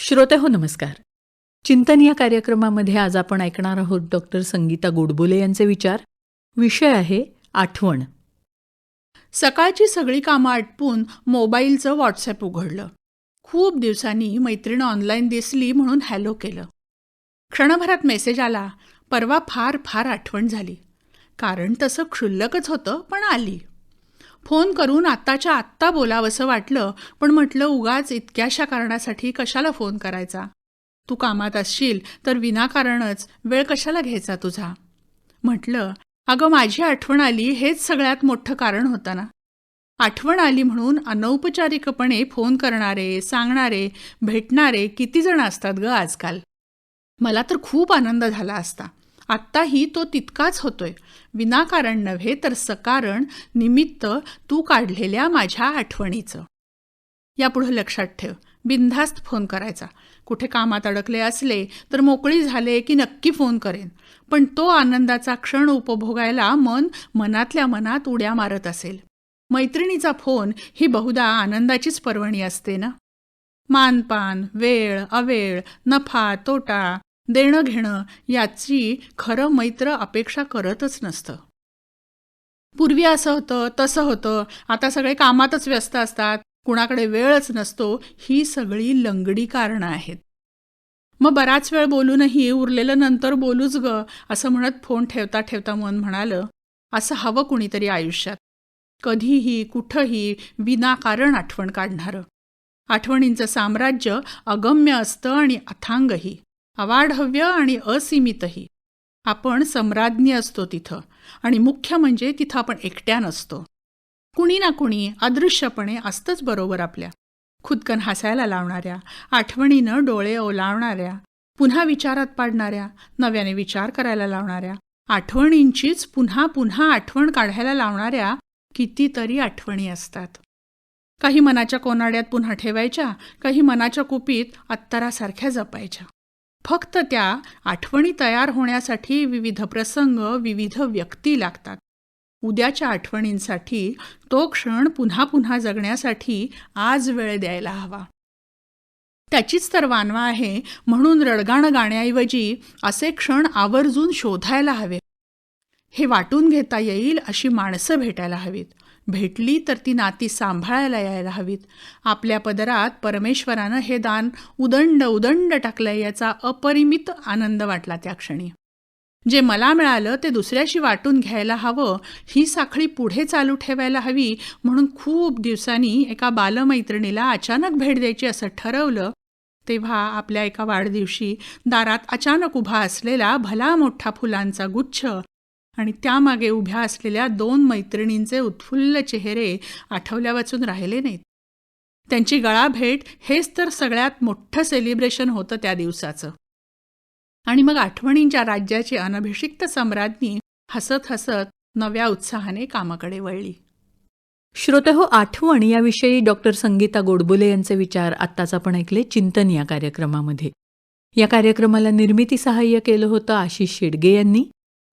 श्रोते हो नमस्कार. चिंतन या कार्यक्रमामध्ये आज आपण ऐकणार आहोत डॉक्टर संगीता गोडबोले यांचे विचार. विषय आहे आठवण. सकाळची सगळी कामं आटपून मोबाईलचं व्हॉट्सॲप उघडलं. खूप दिवसांनी मैत्रीण ऑनलाईन दिसली म्हणून हॅलो केलं. क्षणभरात मेसेज आला परवा फार फार आठवण झाली. कारण तसं क्षुल्लकच होतं पण आली. फोन करून आत्ताच्या आत्ता बोलावंसं वाटलं पण म्हटलं उगाच इतक्याशा कारणासाठी कशाला फोन करायचा? तू कामात असशील तर विनाकारणच. वेळ कशाला घ्यायचा तुझा? म्हटलं अगं माझी आठवण आली हेच सगळ्यात मोठं कारण होतं ना. आठवण आली म्हणून अनौपचारिकपणे फोन करणारे सांगणारे भेटणारे किती जण असतात ग आजकाल. मला तर खूप आनंद झाला असता. आत्ताही तो तितकाच होतोय. विनाकारण नव्हे तर सकारण निमित्त तू काढलेल्या माझ्या आठवणीचं. यापुढं लक्षात ठेव. बिनधास्त फोन करायचा. कुठे कामात अडकले असले तर मोकळी झाले की नक्की फोन करेन. पण तो आनंदाचा क्षण उपभोगायला मन मनातल्या मनात उड्या मारत असेल. मैत्रिणीचा फोन ही बहुधा आनंदाचीच पर्वणी असते ना? मानपान वेळ अवेळ नफा तोटा देणं घेणं याची खरं मैत्र अपेक्षा करतच नसतं. पूर्वी असं होतं तसं होतं. आता सगळे कामातच व्यस्त असतात. कुणाकडे वेळच नसतो. ही सगळी लंगडी कारणं आहेत. मग बराच वेळ बोलूनही उरलेलं नंतर बोलूच ग असं म्हणत फोन ठेवता ठेवता मन म्हणालं असं हवं कुणीतरी आयुष्यात. कधीही कुठंही विनाकारण आठवण काढणारं. आठवणींचं साम्राज्य अगम्य असतं आणि अथांगही. अवाढव्य आणि असीमितही. आपण सम्राज्ञी असतो तिथं आणि मुख्य म्हणजे तिथं आपण एकट्या नसतो. कुणी ना कुणी अदृश्यपणे असतंच बरोबर आपल्या. खुदकन हसायला लावणाऱ्या आठवणीनं डोळे ओलावणाऱ्या पुन्हा विचारात पाडणाऱ्या नव्याने विचार करायला लावणाऱ्या आठवणींचीच पुन्हा पुन्हा आठवण काढायला लावणाऱ्या कितीतरी आठवणी असतात. काही मनाच्या कोनाड्यात पुन्हा ठेवायच्या काही मनाच्या कुपीत अत्तरासारख्या जपायच्या. फक्त त्या आठवणी तयार होण्यासाठी विविध प्रसंग विविध व्यक्ती लागतात. उद्याच्या आठवणींसाठी तो क्षण पुन्हा पुन्हा जगण्यासाठी आज वेळ द्यायला हवा. त्याचीच तर वानवा आहे म्हणून रडगाणं गाण्याऐवजी असे क्षण आवर्जून शोधायला हवे. हे वाटून घेता येईल अशी माणसं भेटायला हवीत. भेटली तर ती नाती सांभाळायला यायला हवीत. आपल्या पदरात परमेश्वरानं हे दान उदंड उदंड टाकलं याचा अपरिमित आनंद वाटला त्या क्षणी. जे मला मिळालं ते दुसऱ्याशी वाटून घ्यायला हवं ही साखळी पुढे चालू ठेवायला हवी म्हणून खूप दिवसांनी एका बालमैत्रिणीला अचानक भेट द्यायची असं ठरवलं तेव्हा आपल्या एका वाढदिवशी दारात अचानक उभा असलेला भला मोठा फुलांचा गुच्छ आणि त्यामागे उभ्या असलेल्या दोन मैत्रिणींचे उत्फुल्ल चेहरे आठवल्या वाचून राहिले नाहीत. त्यांची गळाभेट हेच तर सगळ्यात मोठं सेलिब्रेशन होतं त्या दिवसाचं. आणि मग आठवणींच्या राज्याची अनभिषिक्त सम्राज्ञी हसत हसत नव्या उत्साहाने कामाकडे वळली. श्रोते हो आठवण याविषयी डॉक्टर संगीता गोडबोले यांचे विचार आत्ताच आपण ऐकले चिंतन या कार्यक्रमामध्ये. या कार्यक्रमाला निर्मिती सहाय्य केलं होतं आशिष शेडगे यांनी.